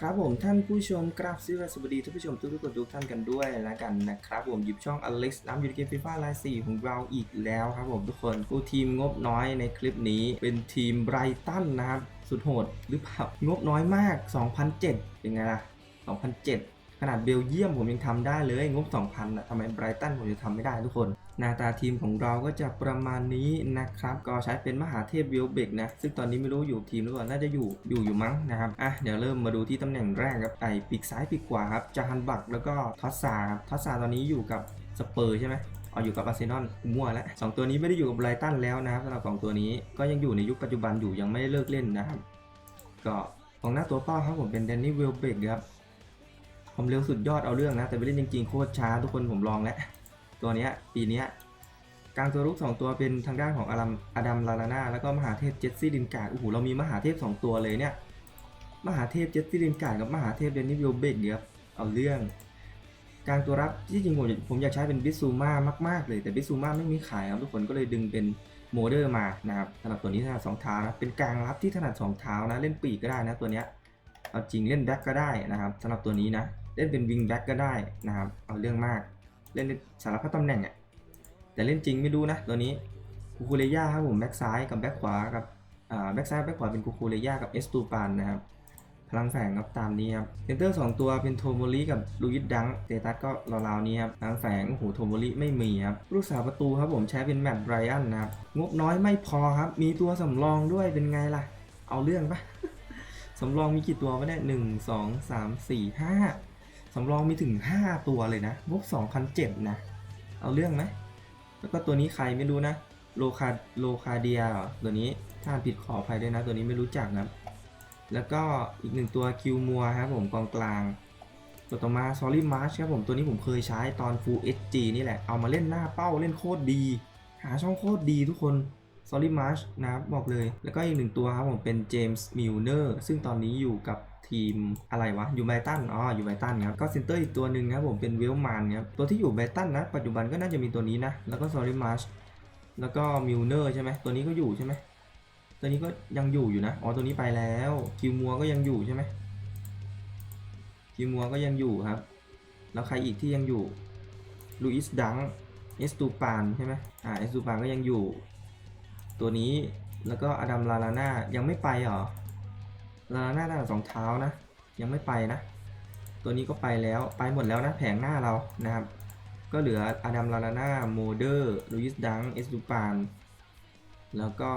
ครับผมท่านผู้ชมกราบสวัสดีท่านผู้ชมทุกๆคนทุกท่านกันด้วยแล้วกันนะครับผมหยิบช่อง Alex น้ำยูนเกมฟีฟ่าไลน์4ของเราอีกแล้วครับผมทุกคนกูทีมงบน้อยในคลิปนี้ เป็นทีมไบรตันนะครับ สุดโหดหรือเปล่างบน้อยมาก 2,007 เป็นไงล่ะ 2,007 ขนาดเบลเยียมผมยังทำได้เลยงบ 2,000นะทำไมไบรตันผมจะทำไม่ได้ทุกคน หน้าตาทีมของเราก็จะประมาณนี้นะครับ ก็ใช้เป็นมหาเทพวิลเบกนะ ซึ่งตอนนี้ไม่รู้อยู่ทีมหรือเปล่าน่าจะอยู่อยู่อยู่มั้งนะครับอะเดี๋ยวเริ่มมาดูที่ตำแหน่งแรกครับไอปีกซ้ายปีกขวาครับจาฮันบักแล้วก็ทอสซาทอสซาตอนนี้อยู่กับสเปอร์ใช่ไหมเอาอยู่กับอาร์เซนอลมั่วแล้วสองตัวนี้ไม่ได้อยู่กับไบรตันแล้วนะครับสำหรับสองตัวนี้ก็ยังอยู่ในยุคปัจจุบันอยู่ยังไม่ได้เลิกเล่นนะครับ ก็ของหน้าตัวเป้าครับผมเป็นแดนนี่วิลเบกครับ ความเร็วสุดยอดเอาเรื่องนะ แต่ไปเล่นจริงๆโคตรช้าทุกคนผมลองแล้ว ตัวเนี้ยปีเนี้ยกลางตัวรุก2ตัวเป็นทางด้านของอารัมอดัมลาลาน่าแล้วก็มหาเทพเจสซี่ลินการ์ดโอ้โหเรามีมหาเทพ 2 ตัวเลยเนี่ย มหาเทพเจสซี่ลินการ์ดกับมหาเทพเดนนิวิลเบกเนี่ยบเอาเรื่อง กลางตัวรับที่จริงผมผมอยากใช้เป็นบิซูมามากๆเลยแต่บิซูมาไม่มีขายครับทุกคนก็เลยดึงเป็นโมเดอร์มานะครับสำหรับตัวนี้ถนัดสองเท้านะเป็นกลางรับที่ถนัดสองเท้านะเล่นปีกก็ได้นะตัวเนี้ยเอาจริงเล่นแบ็กก็ได้นะครับสำหรับตัวนี้นะ เล่นเป็นวิงแบ็กก็ได้นะครับ เอาเรื่องมาก เล่นในสารพัดตำแหน่งอะ แต่เล่นจริงไม่รู้นะตัวนี้คูคูเลย่าครับผมแบ็กซ้ายกับแบ็กขวากับแบ็กซ้ายแบ็กขวาเป็นคูคูเลย่ากับเอสตูปานนะครับ พลังแฝงครับตามนี้ครับเซนเตอร์สองตัวเป็นโทโมริกับลูอิสดังเตตัสก็ราวๆนี้ครับ พลังแฝงโอ้โหโทโมริไม่มีครับ ลูกสาวประตูครับผมใช้เป็นแมตต์ไบรอันนะครับ งบน้อยไม่พอครับ มีตัวสำรองด้วยเป็นไงล่ะ เอาเรื่องปะสำรองมีกี่ตัววะเนี่ยหนึ่งสองสามสี่ห้า สำรองมีถึง 5 ตัวเลยนะงบ2,007นะ เอาเรื่องไหมแล้วก็ตัวนี้ใครไม่รู้นะ โลคาโลคาเดียตัวนี้ถ้าผิดขออภัยด้วยนะ ตัวนี้ไม่รู้จักนะแล้วก็อีกหนึ่งตัวคิวมัวครับผมกองกลาง ตัวต่อมาซอรี่มาร์ชครับผมตัวนี้ผมเคยใช้ตอน Full HD นี่แหละ เอามาเล่นหน้าเป้าเล่นโคตรดี หาช่องโคตรดีทุกคน ซอรี่มาร์ชนะครับบอกเลย แล้วก็อีกหนึ่งตัวครับผมเป็นเจมส์มิลเนอร์ซึ่งตอนนี้อยู่กับทีมอะไรวะอยู่ไบตันอ๋ออยู่ไบตันครับก็เซนเตอร์อีกตัวหนึ่งครับผมเป็นเวลมานครับตัวที่อยู่ไบตันนะ ปัจจุบันก็น่าจะมีตัวนี้นะ แล้วก็ซอรี่มาร์ชแล้วก็มิลเนอร์ใช่ไหมตัวนี้ก็อยู่ใช่ไหมตัวนี้ก็ยังอยู่อยู่นะอ๋อตัวนี้ไปแล้วคิวมัวก็ยังอยู่ใช่ไหมคิวมัวก็ยังอยู่ครับ แล้วใครอีกที่ยังอยู่ลูอิสดังเอสตูปานใช่ไหมอ่าเอสตูปานก็ยังอยู่ ตัวนี้แล้วก็อดัมลาลาน่ายังไม่ไปหรอลาลาน่าตั้งสองเท้านะ ยังไม่ไปนะ ตัวนี้ก็ไปแล้วไปหมดแล้วนะแผงหน้าเรานะครับ ก็เหลืออดัมลาลาน่าโมเดอร์ลูอิสดังเอสตูปานแล้วก็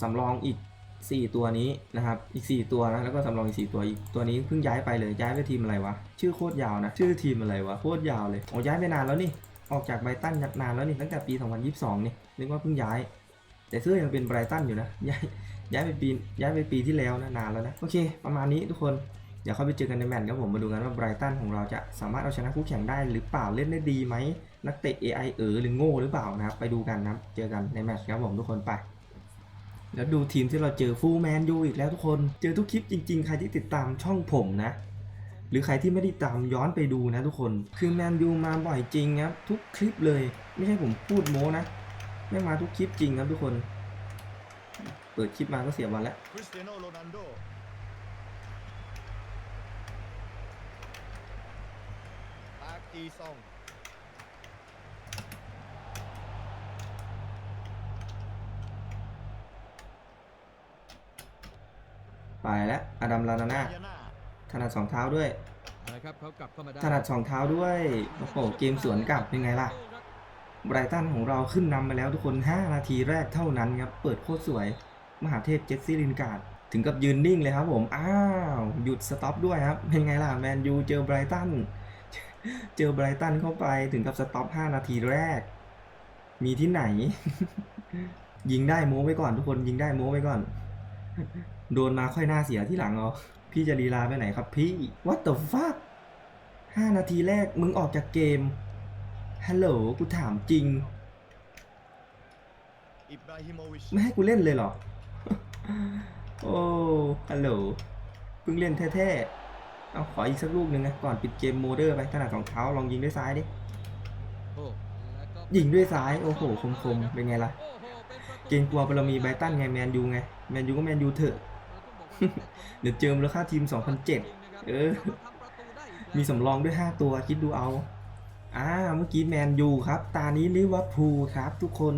สำรองอีก 4 ตัวนี้นะครับ อีก 4 ตัวนะ แล้วก็สำรองอีก 4 ตัวอีกตัวนี้เพิ่งย้ายไปเลยย้ายไปทีมอะไรวะ ชื่อโคตรยาวนะ ชื่อทีมอะไรวะ โคตรยาวเลยโอ้ย้ายไปนานแล้วนี่ ออกจากไบตันนานแล้วนี่ ตั้งแต่ปี 2022 นี่นึกว่าเพิ่งย้าย แต่เสื้อยังเป็นไบรตันอยู่นะย้ายย้ายไปปีย้ายไปปีที่แล้วนะนานแล้วนะโอเค ประมาณนี้ทุกคนเดี๋ยวเข้าไปเจอกันในแมตช์ครับผมมาดูกันว่าไบรตันของเราจะสามารถเอาชนะคู่แข่งได้หรือเปล่าเล่นได้ดีไหมนักเตะ AI เออหรือโง่หรือเปล่านะครับไปดูกันนะเจอกันในแมตช์ครับผมทุกคนไปแล้วดูทีมที่เราเจอฟูลแมนยูอีกแล้วทุกคนเจอทุกคลิปจริง ๆ ใครที่ติดตามช่องผมนะ หรือใครที่ไม่ได้ตามย้อนไปดูนะทุกคนคือแมนยูมาบ่อยจริงครับทุกคลิปเลย ไม่ใช่ผมพูดโม้นะ ไม่งมาทุกคลิปจริงครับทุกคน เปิดคลิปมาก็เสียวันแล้วคริสเตียโนโรนัลโดปาร์กีซองไปแล้ว อดัมลานาน่ายาน่าถนัดสองเท้าด้วยนะครับเขากลับเข้ามาได้ถนัดสองเท้าด้วย โอ้โห เกมสวนกลับเป็นไงล่ะ ไบรตันของเราขึ้นนำไปแล้วทุกคน 5 นาทีแรกเท่านั้นครับ เปิดโคตรสวย มหาเทพเจสซี่ลินการ์ดถึงกับยืนนิ่งเลยครับผม อ้าว หยุดสต็อปด้วยครับ เป็นไงล่ะ แมนยูเจอไบรตัน เจอไบรตันเข้าไปถึงกับสต็อป 5 นาทีแรก มีที่ไหน ยิงได้โม้ไว้ก่อนทุกคน ยิงได้โม้ไว้ก่อน โดนมาค่อยหน้าเสียที่หลังเอาพี่จะลีลาไปไหนครับพี่ What the fuck ห้านาทีแรกมึงออกจากเกม ฮัลโหล กูถามจริงอิบราฮิโมวิชไม่ให้กูเล่นเลยเหรอ โอ้ ฮัลโหล เพิ่งเล่นแท้ๆ เอาขออีกสักลูกหนึ่งนะ ก่อนปิดเกมโมเดอร์ไปขนาดสองเท้าลองยิงด้วยซ้ายดิโอ้แล้วก็ยิงด้วยซ้าย โอ้โห คมๆเป็นไงล่ะโอ้โหเป็นประตูเกรงกลัวเรามีไบรตันไงแมนยูไง แมนยูก็แมนยูเถอะ เดี๋ยวเจอมูลค่าทีม 2,007 เออ มีสำรองด้วย 5 ตัวคิดดูเอา อ่าเมื่อกี้แมนยูครับ ตานี้ลิเวอร์พูลครับ ทุกคน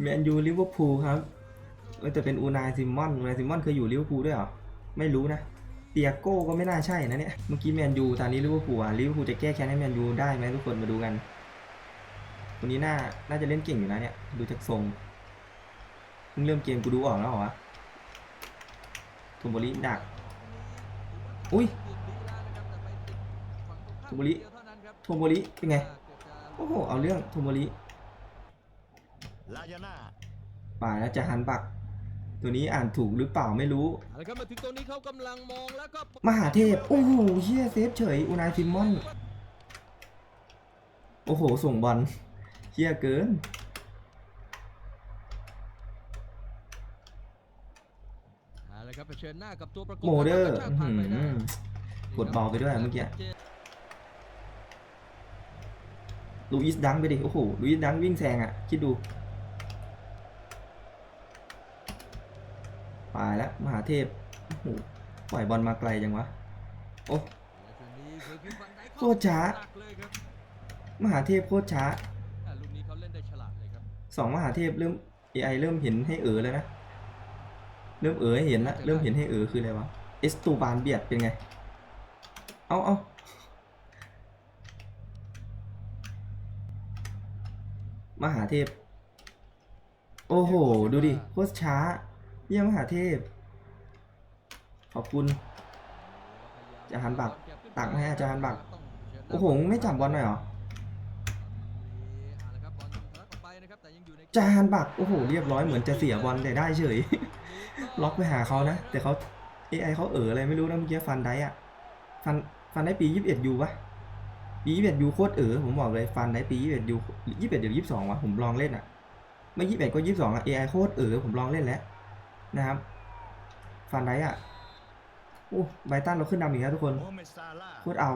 แมนยูลิเวอร์พูลครับเออแต่เป็นอูนายซิมอนอูนายซิมอนเคยอยู่ลิเวอร์พูลด้วยเหรอ ไม่รู้นะ เตียโก้ก็ไม่น่าใช่นะเนี่ย เมื่อกี้แมนยูตอนนี้ลิเวอร์พูลอะลิเวอร์พูลจะแก้แค้นให้แมนยูได้ไหมทุกคนมาดูกันคนนี้น่า น่าจะเล่นเก่งอยู่นะเนี่ย ดูจากทรงเพิ่งเริ่มเกมกูดูออกแล้วเหรอวะโทโมริดัก อุ้ยโทโมริ โทโมริเป็นไง โอ้โห เอาเรื่องโทโมริป่าแล้วจะหันบัก ตัวนี้อ่านถูกหรือเปล่าไม่รู้ มาถึงตรงนี้เขากำลังมองแล้วก็มหาเทพ โอ้โหเฮียเซฟเฉยอูนายซิมมอน โอ้โห ส่งบอลเฮียเกิน เอาละครับเผชิญหน้ากับตัวประกบโมเดอร์แล้วก็กระชากผ่านไปได้อื้อหือกดเบาไปด้วยเมื่อกี้ ลูอิสดังไปดิ โอ้โห ลูอิสดังวิ่งแซงอะ คิดดูไปแล้วมหาเทพ โอ้โห ปล่อยบอลมาไกลจังวะ โอ้โคตรช้า มหาเทพโคตรช้าสองมหาเทพเริ่ม AI เริ่มเห็นให้เออแล้วนะ เริ่มเออให้เห็นและเริ่มเห็นให้เออคืออะไรวะ เอสตูบานเบียดเป็นไง เอาเอา มหาเทพ โอ้โห ดูดิโคตรช้า เยี่ยมมหาเทพ ขอบคุณจะหันบัก ตักให้อาจารย์บัก โอ้โห ไม่จับบอลหน่อยเหรอจาฮันบัก โอ้โห เรียบร้อยเหมือนจะเสียบอลแต่ได้เฉย ล็อกไปหาเขานะ แต่เขา AI เขาเอออะไรไม่รู้นะเมื่อกี้ฟันได้อะฟันฟันได้ปี 21ยูปะ ปี21ยูโคตรเออผมบอกเลยฟันได้ปี21ยู21เดี๋ยว22วะผมลองเล่นอะไม่21ก็22อะ AI โคตรเออผมลองเล่นแล้วนะครับฟันได้อะโอ้ไบรตันเราขึ้นนำอีกแล้วทุกคนโมฮัมเหม็ดซาลาห์โคตรเอา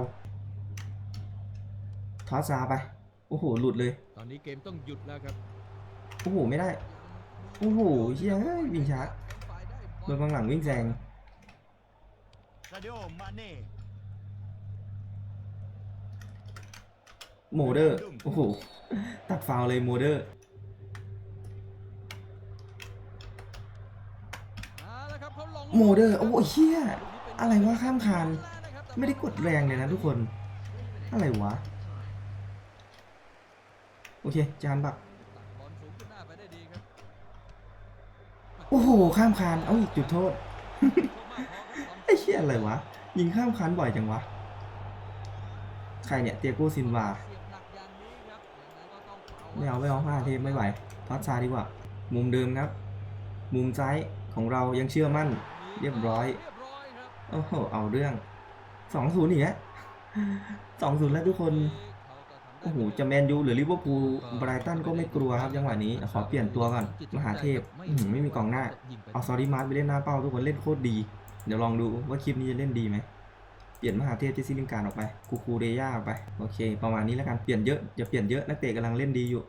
ทอสซาไปโอ้โหหลุดเลย ตอนนี้เกมต้องหยุดแล้วครับโอ้โหไม่ได้โอ้โหเฮียเอ้ยวิ่งช้าโดนบางหลังวิ่งแซง ซาดิ โอมาเน่โมเดอร์ โอ้โห ตัดฟาวล์เลยโมเดอร์เอาละครับเขาลงโมเดอร์ โอ้โหเฮียอะไรวะข้ามคาน ไม่ได้กดแรงเลยนะทุกคน อะไรวะ โอเค จานบักตัดบอลสูงขึ้นหน้าไปได้ดีครับโอ้โห ข้ามคาน เอาอีกจุดโทษโทษมากพอครับบอลไอ้เชี่ยอะไรวะ ยิงข้ามคานบ่อยจังวะ ใครเนี่ย เตียโกซินวา ไม่เอาไม่เอาผ้าเทพไม่ไหวทอดซาดีกว่า มุมเดิมครับ มุมซ้ายของเรายังเชื่อมั่น เรียบร้อยโอ้โหเอาเรื่องสองศูนย์อีกแล้วสองศูนย์แล้วทุกคนโอ้โหจะแมนยูหรือลิเวอร์พูลไบรตันก็ไม่กลัวครับจังหวะนี้ขอเปลี่ยนตัวก่อนมหาเทพไม่มีกองหน้าเอาซอรี่มาร์ทไปเล่นหน้าเป้าทุกคนเล่นโคตรดี เดี๋ยวลองดูว่าคลิปนี้จะเล่นดีไหม เปลี่ยนมหาเทพเจสซี่ลิงการออกไป คูคูเรย่าออกไป โอเค ประมาณนี้แล้วกัน เปลี่ยนเยอะ อย่าเปลี่ยนเยอะ นักเตะกำลังเล่นดีอยู่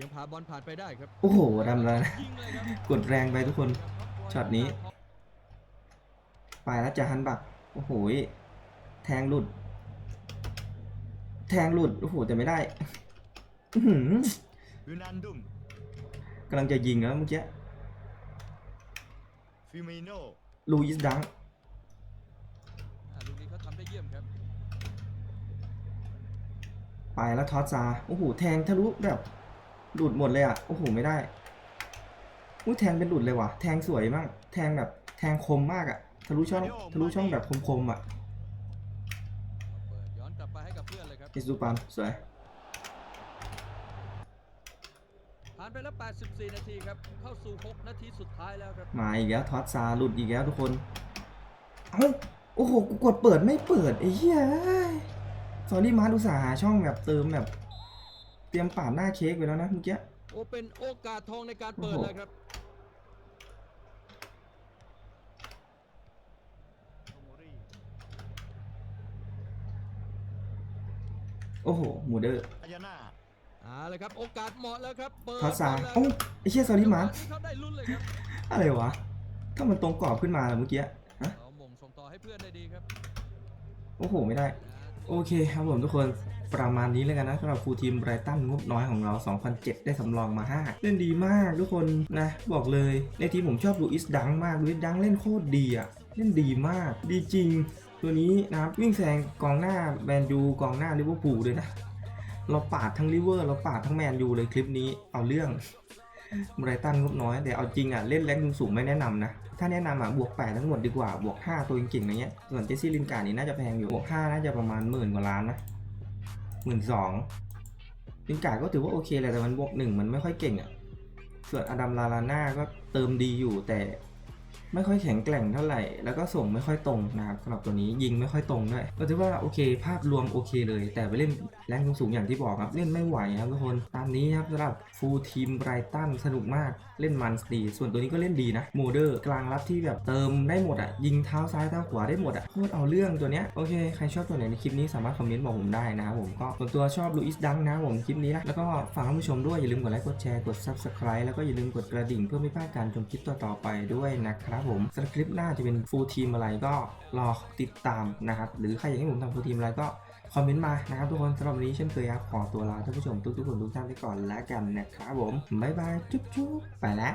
ยังพาบอลผ่านไปได้ครับโอ้โหดำแล้วนะยิงเลยครับกดแรงไปทุกคน ช็อตนี้ ไปแล้วจะฮันบัก โอ้โหยแทงหลุด แทงหลุด โอ้โห แต่ไม่ได้ อื้อหือยูนันดุมกำลังจะยิงแล้วเมื่อกี้ ฟิมิโนลูอิสดังอ่าลูกนี้เขาทำได้เยี่ยมครับไปแล้วทอสซาโอ้โหแทงทะลุแบบหลุดหมดเลยอะโอ้โหไม่ได้อุ้ยแทงเป็นหลุดเลยว่ะแทงสวยมาก แทงแบบแทงคมมากอะทะลุช่องทะลุช่องแบบคมๆอะเปิดย้อนกลับไปให้กับเพื่อนเลยครับเอซูปานสวย ผ่านไปแล้ว 84 นาทีครับ เข้าสู่ 6 นาทีสุดท้ายแล้วครับ มาอีกแล้วทอสซาหลุดอีกแล้วทุกคนเอ้าโอ้โห กูกดเปิดไม่เปิดไอ้เหี้ยสอรี่มาดูสาห์หาช่องแบบเติมแบบ เตรียมปาดหน้าเค้กไปแล้วนะเมื่อกี้ โอเป็นโอกาสทองในการเปิดโอ้โหแล้วครับโทโมริโอ้โห มูเดอร์ลายาน่า เอาเลยครับโอกาสเหมาะแล้วครับเปิดคอสซาบลแล้วโอ้าไอ้เชี่ยซอรี่มาร์จังหวะนี้เขาได้ลุ้นเลยครับอะไรวะ ถ้ามันตรงกรอบขึ้นมาเมื่อกี้ฮะเขาหม่งส่งต่อให้เพื่อนได้ดีครับโอ้โหไม่ได้ โอเคครับผมทุกคนประมาณนี้เลยกันนะสำหรับฟูลทีมไบรตันงบน้อยของเรา 2007 ได้สำรองมา 5 เล่นดีมากทุกคนนะ บอกเลยในทีมผมชอบลูอิสดังมากลูอิสดังเล่นโคตรดีอะเล่นดีมาก ดีจริง ตัวนี้นะครับวิ่งแซงกองหน้าแมนยูกองหน้าลิเวอร์พูลเลยนะ เราปาดทั้งลิเวอร์เราปาดทั้งแมนยูเลยคลิปนี้เอาเรื่องไบรตันงบน้อย แต่เอาจริงอะเล่นแรงสูงไม่แนะนำนะ ถ้าแนะนำอะบวก 8 ทั้งหมดดีกว่า บวก 5 ตัวเก่งๆอะไรเงี้ย ส่วนเจสซี่ลินการ์ดนี่น่าจะแพงอยู่ บวก 5 น่าจะประมาณหมื่นกว่าล้านนะหมื่นสองลินการ์ดก็ถือว่าโอเคแหละแต่มันบวก 1 มันไม่ค่อยเก่งอะ ส่วนอดัมลาลาน่าก็เติมดีอยู่แต่ ไม่ค่อยแข็งแกร่งเท่าไหร่ แล้วก็ส่งไม่ค่อยตรงนะครับสำหรับตัวนี้ยิงไม่ค่อยตรงด้วยก็ถือว่าโอเค ภาพรวมโอเคเลย แต่ไปเล่นแรงสูงอย่างที่บอกครับเล่นไม่ไหวครับทุกคนตามนี้ครับสำหรับฟูลทีมไบรตันสนุกมากเล่นมันดี ส่วนตัวนี้ก็เล่นดีนะโมเดอร์กลางรับที่แบบเติมได้หมดอะยิงเท้าซ้ายเท้าขวาได้หมดอะโคตรเอาเรื่องตัวเนี้ยโอเคใครชอบตัวไหนในคลิปนี้สามารถคอมเมนต์บอกผมได้นะครับผมก็ส่วนตัวชอบลูอิสดังนะผมคลิปนี้นะแล้วก็ฝากท่านผู้ชมด้วยอย่าลืมกดไลค์กดแชร์กด subscribe แล้วก็อย่าลืมกดกระดิ่งเพื่อไม่พลาดการชมคลิปต่อๆไปด้วยนะครับผมสำหรับคลิปหน้าจะเป็นฟูลทีมอะไรก็รอติดตามนะครับ หรือใครอยากให้ผมทำฟูลทีมอะไรก็คอมเมนต์มานะครับทุกคนสำหรับวันนี้เช่นเคยครับขอตัวลาท่านผู้ชมทุกๆคนทุกท่านไปก่อนแล้วกันนะครับผมบ๊ายบายจุ๊บๆไปแล้ว